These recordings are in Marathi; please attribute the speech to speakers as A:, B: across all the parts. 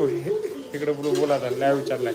A: नको हे- इकडे बोलू बोला नाही विचारलाय.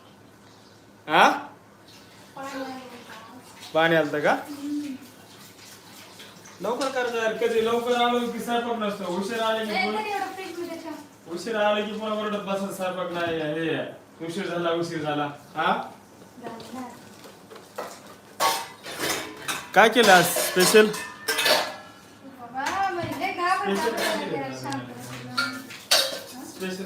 B: हा? पाणी
A: आलतं का? लवकर कर यार कधी लवकर आलो की स्वयंपाक नसतो. उशीर आले की. उशीर आले की पुन्हा ओरडत बसत स्वयंपाक नाही हे. उशीर झाला उशीर झाला. हा. काय केलं आज स्पेशल
B: बाबा, म्हणजे
A: स्पेशल काय केलं? Special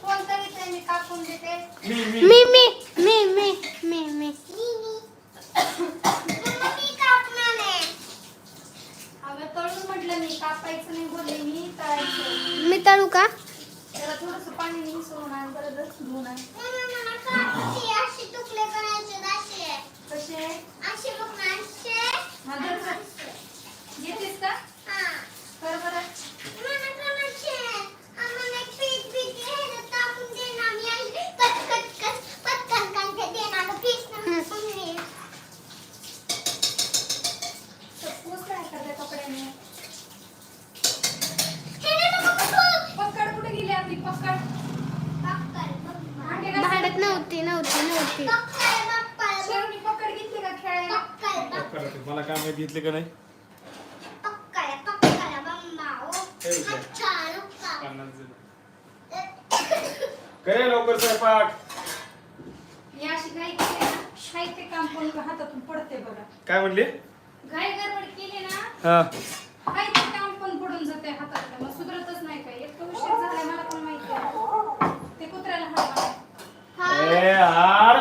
C: Mimi! नव्हती
B: घेतली का खेळायला.
A: मला काय माहिती घेतले का नाही करे लवकर स्वयंपाक.
B: ही अशी केली ना काम पण हातातून पडते बघा.
A: काय म्हणली?
B: घाई गडबड केली ना
A: हा
B: ते काम पण पडून जाते हातातलं मग सुधरतच नाही काय एक तर उशीर झालाय मला पण माहिती आहे ते कुत्र्याला
A: यार.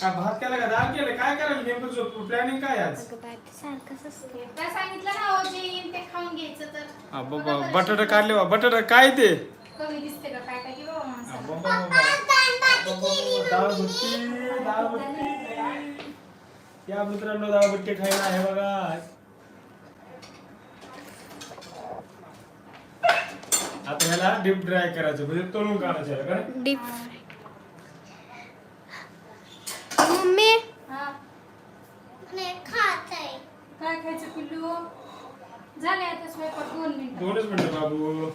A: काय भात केला का? दाल केलं? काय करायला नेमकं प्लॅनिंग काय आज?
B: काय सांगितलं ना हो जे येईन ते खाऊन घ्यायचं तर.
A: हा, बाबा बटाटा काढले बा. बटाटा काय ते?
B: कमी दिसते का? काय काय की बाबा माणसाला.
A: बाबा, बाबा. डाळ भट्टी डाळ भट्टी. या मित्रांनो डाळ भट्टी खायला आहे बघा. आता ह्याला डीप ड्राय करायचं म्हणजे तळून काढायचं आहे का
C: डीप मम्मी.
B: हा. काय खायचं पिल्लू? झाले आता स्वयंपाक दोन मिनिटं.
A: दोनच मिनिटं बाबू.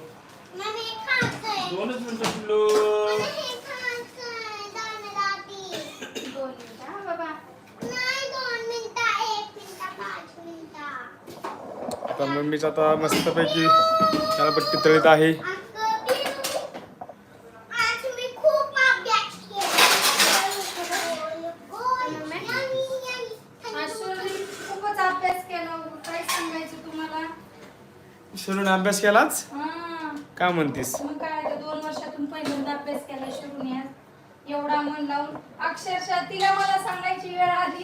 A: दोनच मिनिटं पिल्लू
B: दोन मिनिटं हा बाबा
A: आता मम्मीच आता मस्तपैकी त्याला भट्टी तळीत आहे.
B: हो. काय सांगायचं तुम्हाला?
A: शिरून अभ्यास केलाच?
B: हा.
A: काय म्हणतेस
B: दोन वर्षातून पहिल्यांदा अभ्यास केला शिरून एवढा मन लावून अक्षरशः तिला मला सांगायची वेळ आली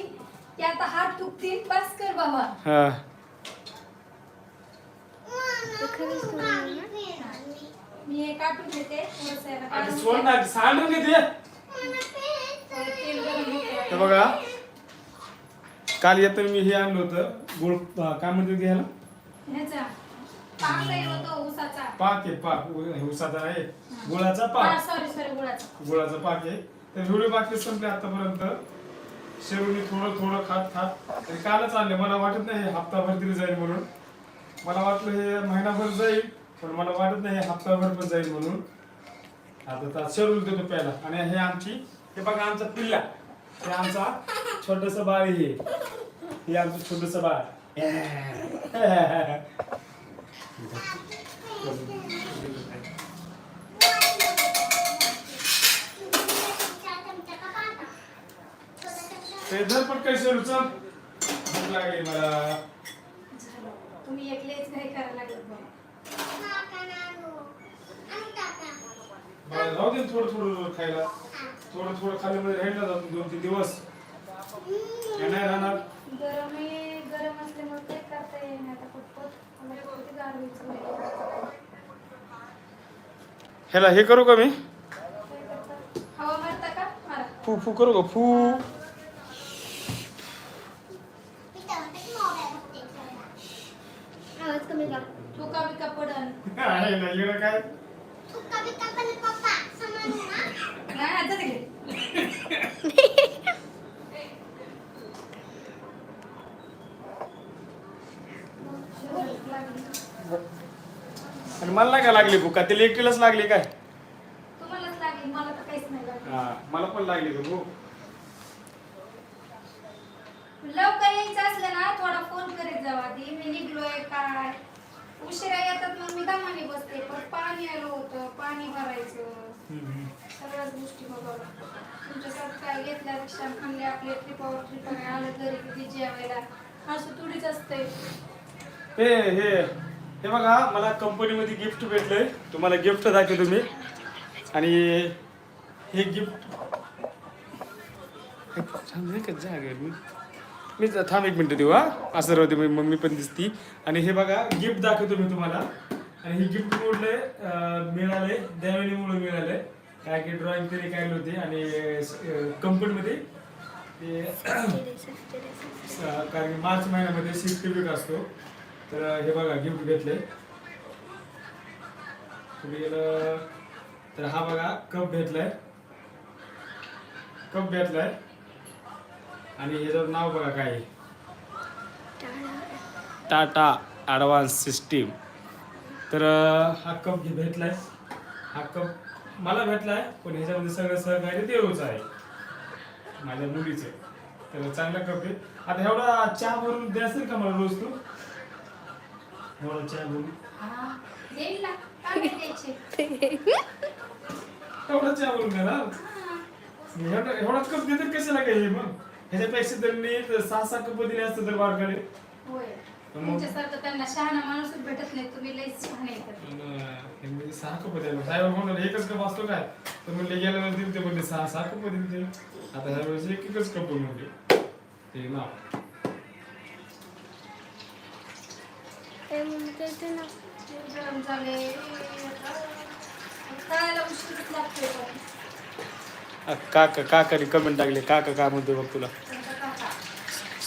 B: की आता हात दुखतील. बस कर बाबा
A: हा
B: मी हे काढून देते थोडंसं याला
A: आता
B: काढून
A: सोड
B: दे.
A: ना सांडून घेते. तर बघा काल येताना मी हे आणलं होतं गुळ अं, काय म्हणते घ्यायला
B: ह्याचा पाक नाही होतो उसाचा.
A: पाक आहे पाक. उ- उसाचा आहे. गुळाचा पाक.
B: सॉरी सॉरी गुळाचा.
A: गुळाचा पाक आहे. तर व्हिडिओ बाकी संपले आतापर्यंत. शेवटी थोडं थोडं खात खात. तरी कालच आणले. मला वाटत नाही हे हप्ताभर तरी जाईल म्हणून. मला वाटलं हे महिनाभर जाईल. पण मला वाटत नाही हे हप्ताभर पण जाईल म्हणून. आता शेड्यूल देतो पहिला आणि हे आमची हे बघा आमचा पिल्ला. हे आमचा छोटस बाळ हे हे आमचं छोटस बाळ. ते धर पण काही शेड्यूल चल. भूक लागली मला
B: झालं तुम्ही एकलेच घाई करायला लागलं बघ
A: मला राहू दे थोडं थोडं खायला. थोडं थोडं खाल्ल्यामध्ये राहील ना जाऊन दोन तीन दिवस. हे नाही राहणार.
B: गरम आहे गरम असल्यामुळे ते करता येईल आता पटपट आम्हाला किती गार व्हायचं
A: ह्याला हे करू का मी?
B: काय करता? हवा मारता का मारा
A: फू फू करू का? फू.
C: आवाज कमी कर
B: तुका बिका पडन.
A: आहे ना येणं काय. आणि मला नाही का लागली भूक? का तिला एकटीलाच लागली काय?
B: तुम्हालाच लागेल मला तर काहीच नाही लागलं.
A: हा मला पण लागली का भूक?
B: लवकर यायचं असलं ना थोडा फोन करीत जावा आधी. मी निघलोय काय? उशिरा येतात मग मी दमाने बसते पण पाणी आलं होतं पाणी भरायचं. सगळ्याच गोष्टी बघावं लागतात तुमच्यासारखं काय घेतल्यापेक्षा आणले आपले ट्रिपावर ट्रिप आलं तरी किती जेवायला. असं थोडीच असतंय.
A: हे हे हे बघा मला कंपनीमध्ये गिफ्ट भेटलंय. तुम्हाला गिफ्ट दाखवतो मी. आणि हे गिफ्ट थांब एकच जागा आहे? मी मी थांब एक मिनटं देऊ हा. असं राहते मी मम्मी पण दिसती. आणि हे बघा गिफ्ट दाखवतो मी तुम्हाला. आणि हे गिफ्ट मुळे मिळालंय देवाणीमुळे मिळालंय. काय की ड्रॉइंग तरी काय होते आणि कंपनीमध्ये ते कारण मार्च महिन्यामध्ये शिफ्ट असतो. तर हे बघा गिफ्ट घेतले तुम्ही गेलं तर हा बघा कप घेतलाय. कप घेतलाय. आणि ह्याचं नाव बघा काय आहे. Tata advance system. तर अं, हा कप घे- भेटलाय. हा कप मला भेटलाय पण ह्याच्यामध्ये सगळं सहकार्य देऊच आहे. माझ्या मुलीचे. तर चांगला कप आहे. आता एवढा चहा भरून द्यायचं का मला रोज तू? एवढा चहा भरून.
B: हा देईल ना. का नाही द्यायचे.
A: एवढा चहा भरून द्या ना
B: हा.
A: एवढा एवढा कप देतात कशाला काही मग? ह्याच्यापेक्षा त्यांनी सहा सहा कप दिले असतं तर बारकाले
B: होय. तुमच्यासारखं त्यांना शहाणा माणूसच भेटत नाही. तुम्ही लईच छान येतात
A: पण मी सहा कप द्यायला साहेब म्हणून एकच कप असतो काय? तर म्हणले गेल्या वेळेस दिले ते म्हणले सहा सहा कप आता ह्या वेळेस एक एकच कप म्हणले. ते
C: ना
B: गरम झाले खायला उशीरच लागतोय. पण.
A: काका काकाने कमेंट टाकले. काका काय म्हणतो बघ तुला.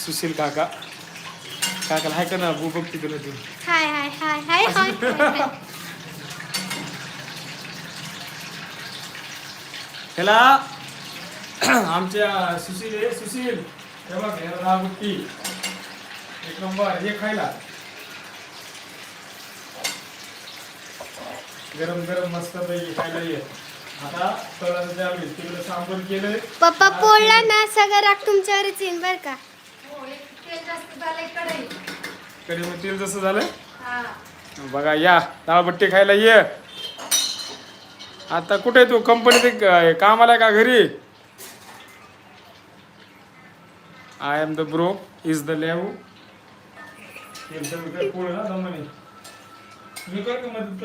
A: सुशील काका. काकाला हाय का ना? बू बघ तिकडे तू.
C: हाय हाय हाय हाय हाय. हाय.
A: ह्याला आमच्या सुशील आहे सुशील. हे बघ ह्याला एक नंबर हे खायला. गरम गरम मस्त पैकी खायला ये. आता तळाचं त्यावेळी तिकडे सांबर केलंय.
C: पप्पा पोळला ना सगळं राग तुमच्यावरच बर का.
B: एक तेल जास्त झालंय कढई.
A: कधी मग तेल जसं झालं
B: हा.
A: बघा या. डाळबट्टी खायला ये. आता कुठे आहे तू कंपनीत कामाला आहे का घरी? I am the bro is the love पुढे ना दमाने मी कर. का मदत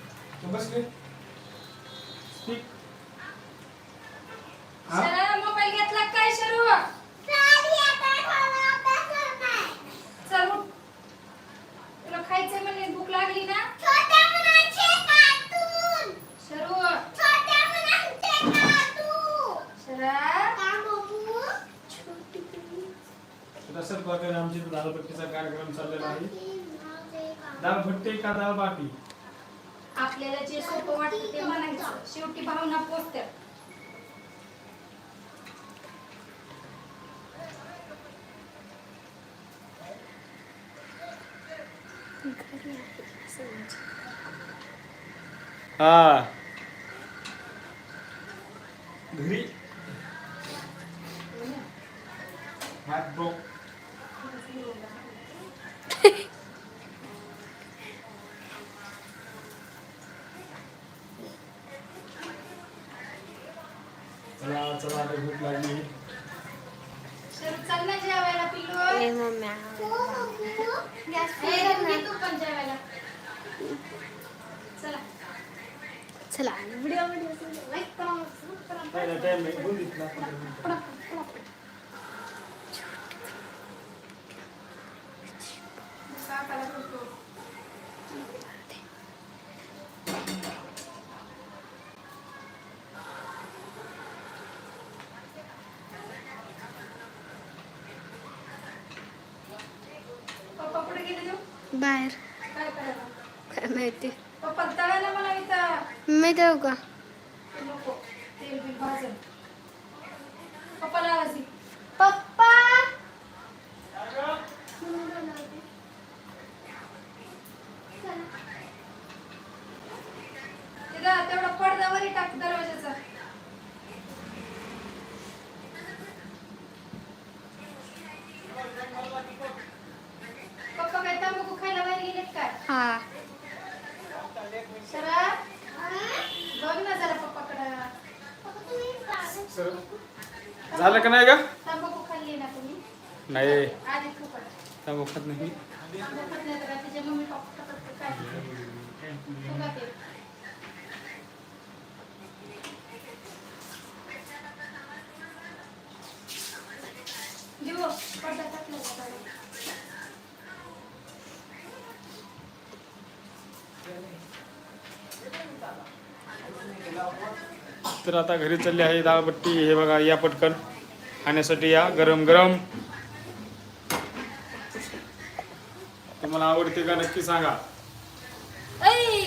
A: तर असं प्रकारे आमची दालपट्टीचा कार्यक्रम चाललेला आहे. दाल भट्टी का दाल बाटी
B: आपल्याला जे सोपं वाटतं ते म्हणायचं. शेवटी भावना पोचत्यात
A: हा घरी हात ब्रोक चला चला आता भूक लागली.
B: शरू चल ना जेवायला पिल्लू.
C: ए मम्म्या
B: गॅस घे तू पण जेवायला. चला.
C: चला. व्हिडिओ
B: लाईक करा subscribe करा.
A: टाइम नाही बोल इथला पंधरा मिनिटं.
B: पडा, पडा, पडा. काकाला बोलतो. पप्पा कुठे गेले तू
C: बाहेर
B: काय करायला
C: काय माहिती
B: पप्पा तळायला मला इथं
C: मी देऊ का?
B: पप्पा? तेवढा पडद्यावरही टाक दरवाजाचा. पप्पा काय तांबाखू खायला बाहेर गेलेत काय?
C: हा.
B: बघ ना जरा पप्पाकडं.
A: सर झालं का नाही का
B: तांबाखू खाल्ली ना तुम्ही?
A: नाही.
B: आधी फुकट
A: तांबूखात नाही
B: फुकट नाही तर तिच्या मम्मी पप्पा खातात का काय फुकट आहे. देऊ पडदा टाकला का बाहेर?
A: तर आता घरी चालली आहे दाळबट्टी हे बघा या पटकन. खाण्यासाठी या गरम गरम तुम्हाला आवडते का नक्की सांगा.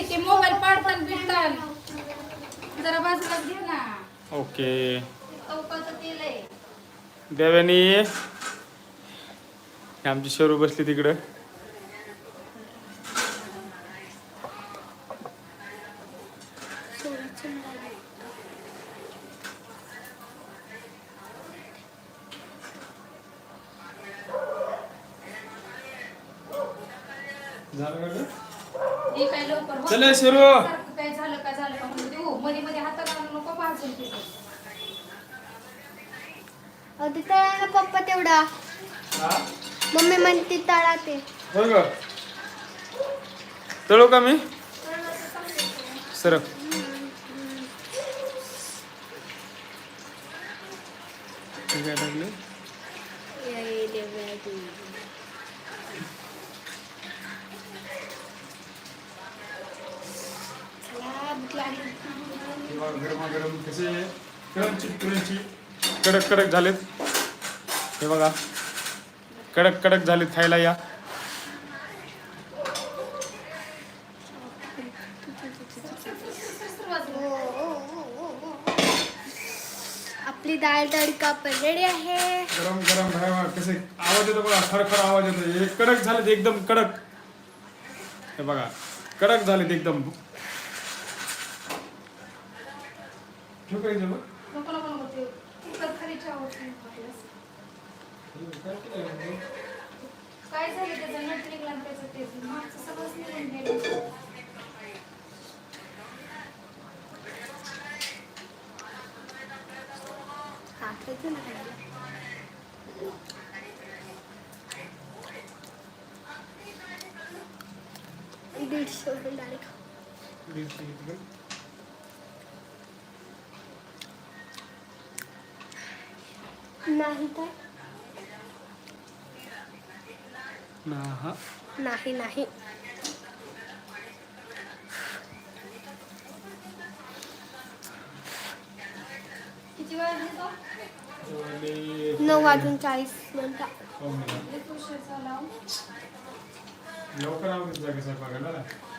B: ते मोबाईल पाडतान बिडतान जरा बाजूला घे ना.
A: ओके. हे आमची शरू बसली तिकडं झालं का गं?
B: हे काय लवकर होत
A: चला
B: नाही.
A: शरू.
B: सारखं काय झालं का झालं का म्हणून देऊ मध्ये मध्ये हातात घालू नको भाजून तिथे
C: अहो ते तळा ना पप्पा तेवढा.
A: हा?
C: मम्मी म्हणते तळा ते.
A: होय ग तळू का मी? सर काय टाकलं
C: चला भूक लागली
A: किंवा गरमागरम कसे क्रंची क्रंची. कडक कडक झालेत. हे बघा. कडक कडक झालेत खायला या.
C: आपली डाळ तडका रेडी आहे.
A: गरम गरम गरम कसे? आवाज येतो बघा. खरखर आवाज येतो. हे कडक झालेत एकदम कडक. हे बघा. कडक झालेत एकदम. ठेवू का इथं बघ?
B: नको नको नको ते कुकर खाली ठेवा काय झालं त्याचं नट निघला आणि त्याचं ते मागचं सगळंच निघून गेलं
C: हाताचं नाही. दीडशे वरून डायरेक्ट
A: दीडशे
C: नाही. तर
A: ना हा
C: नाही नाही.
B: किती वेळ
C: नऊ वाजून चाळीस मिनिटं.
A: लवकर आवडत जागा स्वयंपाकाला?
B: तेवढं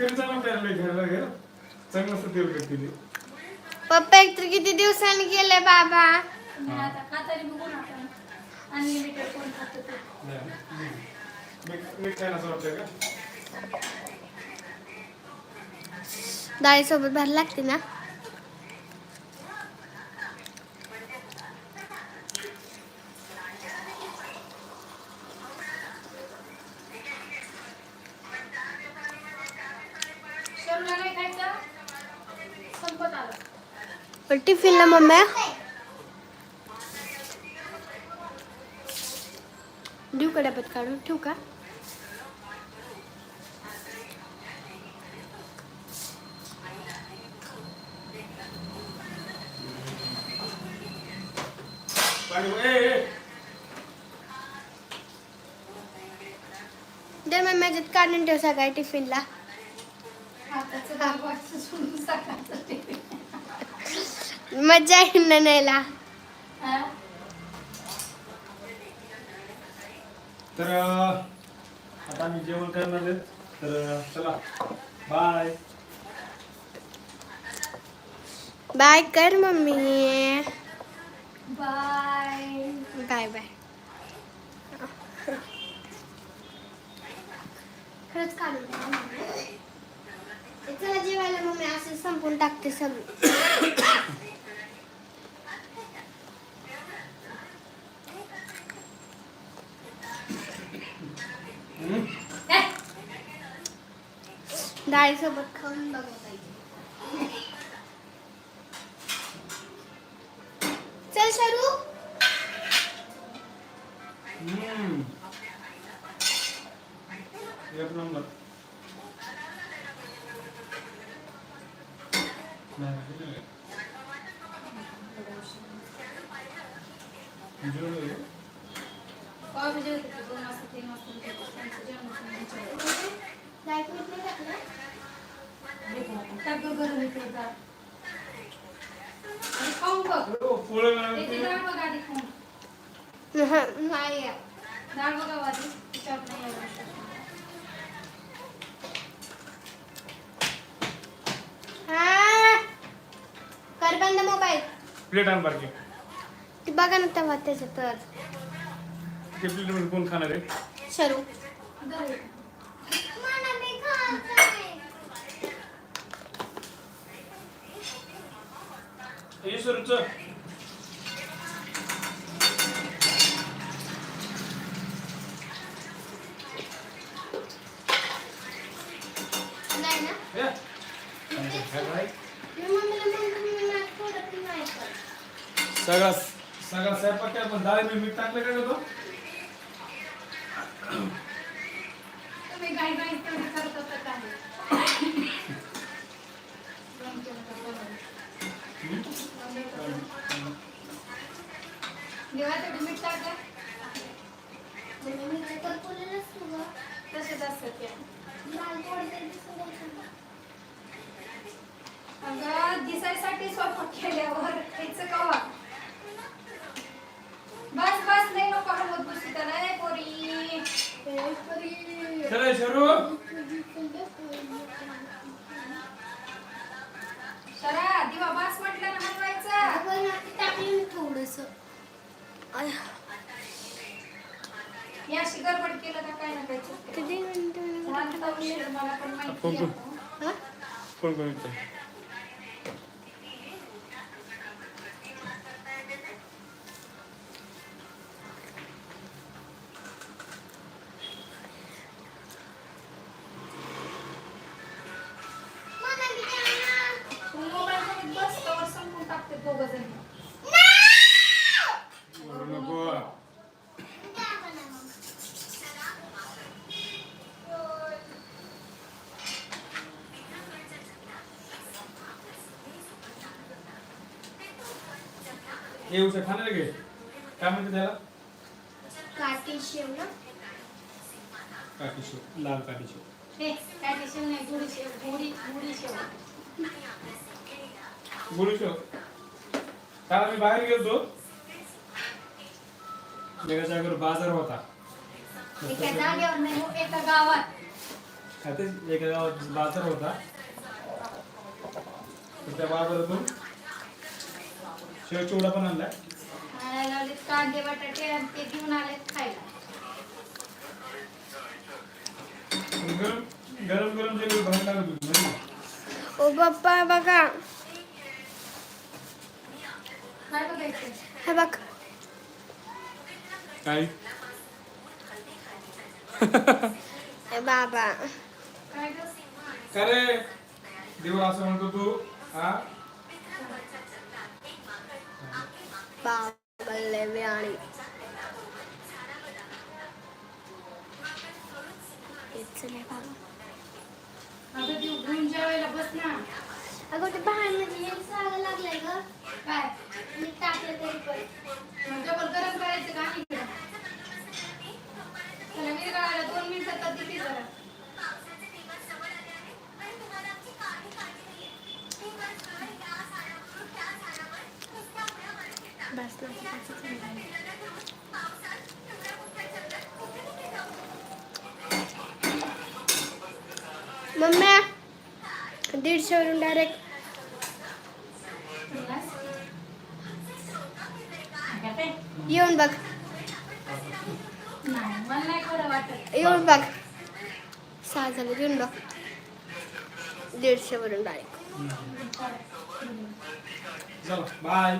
A: घ्यायला घ्या चांगलं असं तेल.
C: पप्पा एक तर किती दिवसांनी गेले बाबा
B: तुम्ही आता खातारी बघू नका अनलिमिटेड कोण खातं ते
A: नाही. हम्म. मी- मी खायला असं वाटतंय का
C: डाळीसोबत भारी लागते ना पण टिफिनला मम्मी. देऊ का डब्यात काढून ठेवू का? दे मग माझ्यात काढून ठेव सकाळी टिफिनला. मजा येईल ना न्यायला?
A: तर आता आम्ही जेवण करणार आहे. तर चला. बाय
C: बाय कर मम्मी.
B: बाय
C: बाय बाय खरंच काढून द्या ना मम्मी. चला जेवायला मम्मी असं संपून टाकते सगळं. डाळीसोबत खाऊन बघा. चल
A: सरू. एक नंबर नाही, नाही. जेवण आहे?
B: कवा बी जेवते ते, दोन वाजता, तीन वाजता जेवते. त्यांचं जेवण होतं, त्यांच्या वेळेत.
C: लाइट मीठ नाही टाकलं
B: देखो आपण. टाक गं गरम इथे जा. आणि खाऊन बघ
A: ओ, पोळं
B: त्याची
A: बनवते.
B: डाळ बघ आधी खाऊन
C: हं, नाही आहे.
B: डाळ बघा आधी तिच्यावर नाही आलं.
C: हा. कर बंद मोबाईल.
A: प्लेट आण बारकी.
C: ती बघा ना तेव्हा त्याच्यात तर.
A: ते कोण खाणार आहे?
C: शरू.
A: सुरूचं
C: नाही ना
A: हे. हे काय?
C: मी मम्मीला म्हणतो मी नाही थोडं ती नाही करत.
A: सगळा सगळा स्वयंपाक काय पण डाळ मी मीठ टाकलं काय तो
B: तुम्ही गाई तेवढी करत होता का नाही? दोन केलं तर बरं. दोन केलं तर. देवा तेवढी मीठ टाका. तसेच असतात. अगं दिसायसाठी स्वयंपाक केल्यावर खायचं कवा? बस बस नाही नको हलवत बसू त्याला. ए पोरी. ए पोरी.
A: चला शरू.
B: शरा दिवा बास म्हटलं ना हलवायचा.
C: टाकलं मी थोडंसं.
A: कोण- कोण?
B: आहे.
C: हा?
A: कोण हे उषा खाणार घे काय म्हणते त्याला?
C: काठी शेव ना?
A: काठी शेव लाल काठी शेव.
B: हे नाही गुढी शेव
A: काल आम्ही बाहेर एका जागेवर बाजार होता.
B: एका जागेवर नाही हो, एका गावात.
A: एका गावात बाजार होता. त्या बाजारातून शेव चिवडा पण
B: आणायला लावले कांदे बटाटे आणि ते घेऊन आलेत खायला.
A: गरम गरम गरम जे बाहेर लागत होती?
C: ओ पप्पा बघा.
B: काय बघायचं
C: हे बघ.
A: काय?
C: हे बाबा.
B: काय गं?
A: का रे? देव असं म्हणतो तू हा?
C: बाबा लय वेळाने चले
B: अगं बस ना
C: अगं ते बाहेर मध्ये एक लागलंय ग
B: काय
C: मी टाकलं तरी पण
B: डबल गरम करायचं का नाही त्याला विरघळायला दोन मिनिटात तिथे जरा
C: बस ना मम्मी दीडशे वरून डायरेक्ट
B: काय ते?
C: येऊन बघ
B: नाही मला नाही खरं वाटत
C: येऊन बघ सहा झाले येऊन बघ दीडशे वरून डायरेक्ट
A: चला बाय